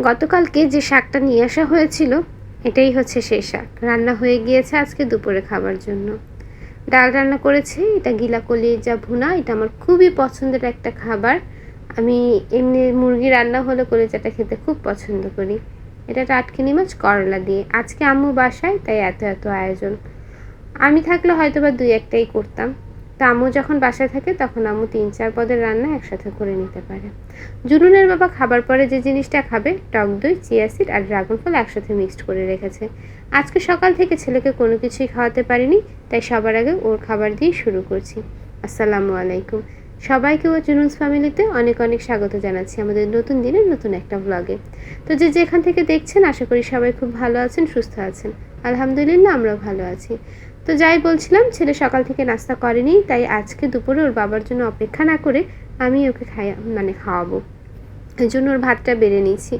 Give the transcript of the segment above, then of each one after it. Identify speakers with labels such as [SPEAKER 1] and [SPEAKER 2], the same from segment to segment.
[SPEAKER 1] গতকালকে যে শাকটা নিয়ে আসা হয়েছিল, এটাই হচ্ছে সেই শাক। রান্না হয়ে গিয়েছে আজকে দুপুরে খাবার জন্য। ডাল রান্না করেছি, এটা গিলা কলিজা ভুনা, এটা আমার খুবই পছন্দের একটা খাবার। আমি এমনি মুরগি রান্না হলে কলিজাটা খেতে খুব পছন্দ করি। এটা টাটকিনি মাছ করলা দিয়ে। আজকে আম্মু বাসায়, তাই এত এত আয়োজন। আমি থাকলে হয়তো বা দুই একটাই করতাম। তা আম্মু যখন বাসায় থাকে, তখন আম্মু তিন চার পদের রান্না একসাথে করে নিতে পারে। জুনুনের বাবা খাবার পরে যে জিনিসটা খাবে, টক দই, চিয়া সিড আর ড্রাগন ফল একসাথে মিক্সড করে রেখেছে। আজকে সকাল থেকে ছেলেকে কোনো কিছুই খাওয়াতে পারিনি, তাই সবার আগে ওর খাবার দিয়ে শুরু করছি। আসসালামু আলাইকুম। সবাইকে ও জুনুন্স ফ্যামিলিতে অনেক অনেক স্বাগত জানাচ্ছি আমাদের নতুন দিনের নতুন একটা ব্লগে তো যে যেখান থেকে দেখছেন, আশা করি সবাই খুব ভালো আছেন, সুস্থ আছেন। আলহামদুলিল্লাহ, আমরাও ভালো আছি। তো যাই বলছিলাম, ছেলে সকাল থেকে নাস্তা করেনি, তাই আজকে দুপুরে ওর বাবার জন্য অপেক্ষা না করে আমি ওকে খাই মানে খাওয়াবো। এই জন্য ওর ভাতটা বেড়ে নিয়েছি।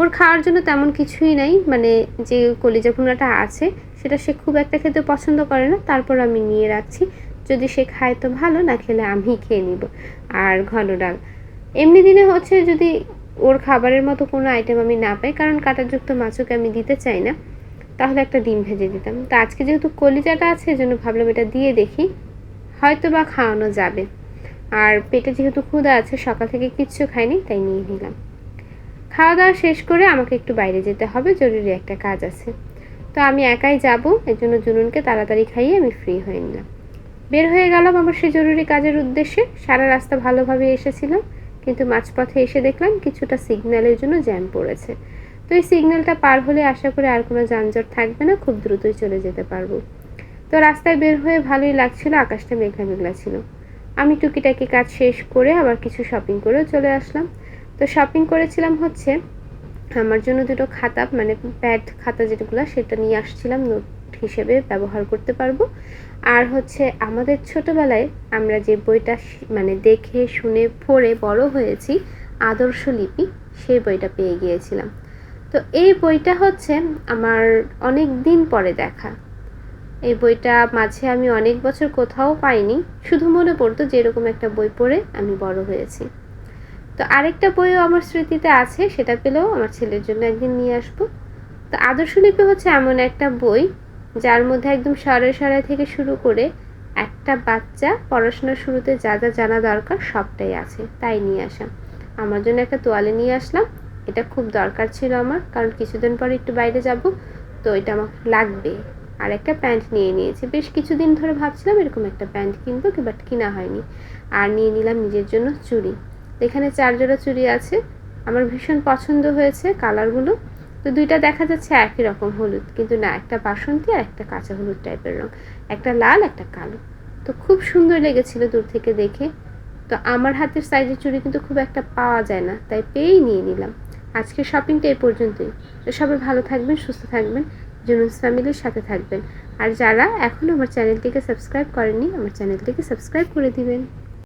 [SPEAKER 1] ওর খাওয়ার জন্য তেমন কিছুই নাই মানে যে কলিজা ভুনাটা আছে, সেটা সে খুব একটা খেতে পছন্দ করে না, তারপর আমি নিয়ে রাখছি। যদি সে খায় তো ভালো, না খেলে আমি খেয়ে নিব। আর ঘন ডাল। এমনি দিনে হচ্ছে যদি ওর খাবারের মতো কোনো আইটেম আমি না পাই, কারণ কাঁটাযুক্ত মাছকে আমি দিতে চাই না? তাহলে একটা ডিম ভেজে দিতাম। তো আজকে যেহেতু কলিজাটা আছে, এজন্য ভাবলাম এটা দিয়ে দেখি। হয়তো বা খাওয়ানো যাবে। আর পেটে যেহেতু ক্ষুদা আছে, সকাল থেকে কিচ্ছু খাইনি, তাই নিয়ে নিলাম। খাওয়া দাওয়া শেষ করে আমাকে একটু বাইরে যেতে হবে, জরুরি একটা কাজ আছে। তো আমি একাই যাব এর জন্য জুনুনকে তাড়াতাড়ি খাইয়ে আমি ফ্রি হয়ে নিলাম। বের হয়ে গেলাম আমার সেই জরুরি কাজের উদ্দেশ্যে। সারা রাস্তা ভালোভাবে এসেছিলাম কিন্তু মাঝপথে এসে দেখলাম কিছুটা সিগন্যালের জন্য জ্যাম পড়েছে। তো এই সিগন্যালটা পার হলে আশা করি আর কোনো যানজট থাকবে না, খুব দ্রুতই চলে যেতে পারব। তো রাস্তায় বের হয়ে ভালোই লাগছিল, আকাশটা মেঘলা মেঘলা ছিল। আমি টুকিটাকি কাজ শেষ করে আবার কিছু শপিং করেও চলে আসলাম। তো শপিং করেছিলাম হচ্ছে, আমার জন্য দুটো খাতা মানে প্যাড খাতা যেগুলো, সেটা নিয়ে আসছিলাম নোট হিসেবে ব্যবহার করতে পারব। আর হচ্ছে আমাদের ছোটবেলায় আমরা যে বইটা মানে দেখে, শুনে, পড়ে বড় হয়েছি, আদর্শ লিপি, সেই বইটা পেয়ে গিয়েছিলাম। তো এই বইটা হচ্ছে আমার অনেক দিন পরে দেখা। এই বইটা মাঝে আমি অনেক বছর কোথাও পাইনি, শুধু মনে পড়তো যে এরকম একটা বই পড়ে আমি বড় হয়েছি। তো আরেকটা বইও আমার স্মৃতিতে আছে, সেটা পেলেও আমার ছেলের জন্য একদিন নিয়ে আসব। তো আদর্শলিপি হচ্ছে এমন একটা বই, যার মধ্যে একদম সরে সরে থেকে শুরু করে একটা বাচ্চা পড়াশোনার শুরুতে যা যা জানা দরকার সবটাই আছে, তাই নিয়ে আসা। আমার জন্য একটা তোয়ালে নিয়ে আসলাম এটা খুব দরকার ছিল আমার, কারণ কিছুদিন পরে একটু বাইরে যাব, তো এটা আমার লাগবে। আর একটা প্যান্ট নিয়ে নিয়েছি। বেশ কিছুদিন ধরে ভাবছিলাম এরকম একটা প্যান্ট কিনবো বাট কিনা হয়নি। আর নিয়ে নিলাম নিজের জন্য চুড়ি। এখানে চার জোড়া চুড়ি আছে। আমার ভীষণ পছন্দ হয়েছে কালারগুলো। তো দুইটা দেখা যাচ্ছে একই রকম হলুদ, কিন্তু না, একটা বাসন্তী আর একটা কাঁচা হলুদ টাইপের রং। একটা লাল, একটা কালো। তো খুব সুন্দর লেগেছিল দূর থেকে দেখে। তো আমার হাতের সাইজের চুড়ি কিন্তু খুব একটা পাওয়া যায় না, তাই পেয়েই নিয়ে নিলাম। আজকের শপিংটা এই পর্যন্তই। তো সবাই ভালো থাকবেন, সুস্থ থাকবেন, জুনুস ফ্যামিলির সাথে থাকবেন। আর যারা এখনও আমার চ্যানেলটিকে সাবস্ক্রাইব করেননি, আমার চ্যানেলটিকে সাবস্ক্রাইব করে দিবেন।